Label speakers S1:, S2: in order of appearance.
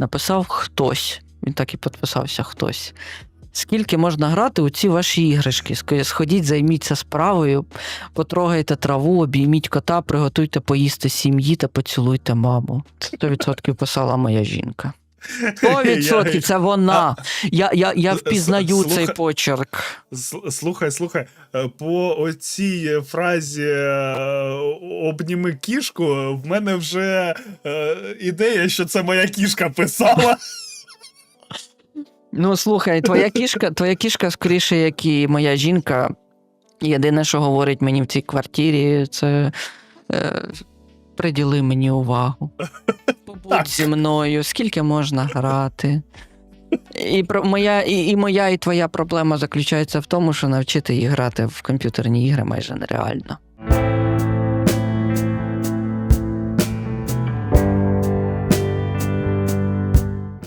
S1: написав хтось. Він так і підписався хтось. Скільки можна грати у ці ваші іграшки? Сходіть, займіться справою, потрогайте траву, обійміть кота, приготуйте поїсти сім'ї та поцілуйте маму. Це 100% писала моя жінка. 100%
S2: Я-
S1: це вона. Я, я, я впізнаю
S2: слухай-
S1: цей почерк.
S2: Слухай, слухай, е, по оцій фразі е, обніми кішку, в мене вже е, ідея, що це моя кішка писала.
S1: Ну, слухай, твоя кішка, твоя кішка, скоріше, як і моя жінка. Єдине, що говорить мені в цій квартирі, це е, приділи мені увагу. Побудь зі мною, скільки можна грати. І, про, моя, і, і моя, і твоя проблема заключається в тому, що навчити її грати в комп'ютерні ігри майже нереально.